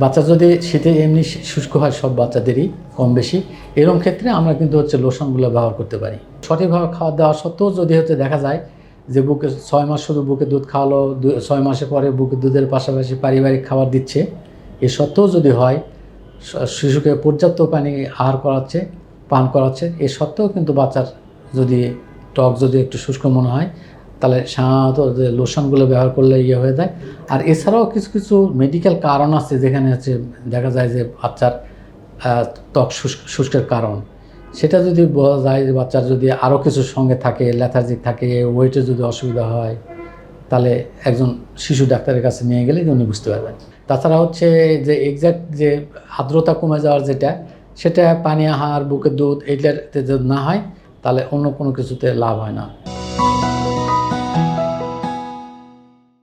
বাচ্চা যদি শীতে এমনি শুষ্ক হয়, সব বাচ্চাদেরই কম বেশি। এরকম ক্ষেত্রে আমরা কিন্তু হচ্ছে লোশনগুলো ব্যবহার করতে পারি। সঠিকভাবে খাওয়া দেওয়া সত্ত্বেও যদি হচ্ছে দেখা যায় যে বুকে ছয় মাস শুধু বুকে দুধ খাওয়ালো ছয় মাসের পরে বুকে দুধের পাশাপাশি পারিবারিক খাবার দিচ্ছে, এ সত্ত্বেও যদি হয় শিশুকে পর্যাপ্ত পানি আহার করাচ্ছে, পান করাচ্ছে, এ সত্ত্বেও কিন্তু বাচ্চার যদি টক যদি একটু শুষ্ক মনে হয় তাহলে সাধারণত যে লোশনগুলো ব্যবহার করলে ইয়ে হয়ে যায়। আর এছাড়াও কিছু কিছু মেডিকেল কারণ আছে যেখানে হচ্ছে দেখা যায় যে বাচ্চার ত্বক শুষ্ক শুষ্কের কারণ। সেটা যদি বোঝা যায় যে বাচ্চার যদি আরও কিছু সঙ্গে থাকে ল্যাথার্জিক থাকে ওয়েটে যদি অসুবিধা হয়, তাহলে একজন শিশু ডাক্তারের কাছে নিয়ে গেলে উনি বুঝতে পারবেন। তাছাড়া হচ্ছে যে এক্স্যাক্ট যে আর্দ্রতা কমে যাওয়ার যেটা, সেটা পানি, আহার, বুকের দুধ এইটাতে যদি না হয়, তাহলে অন্য কোনো কিছুতে লাভ হয় না।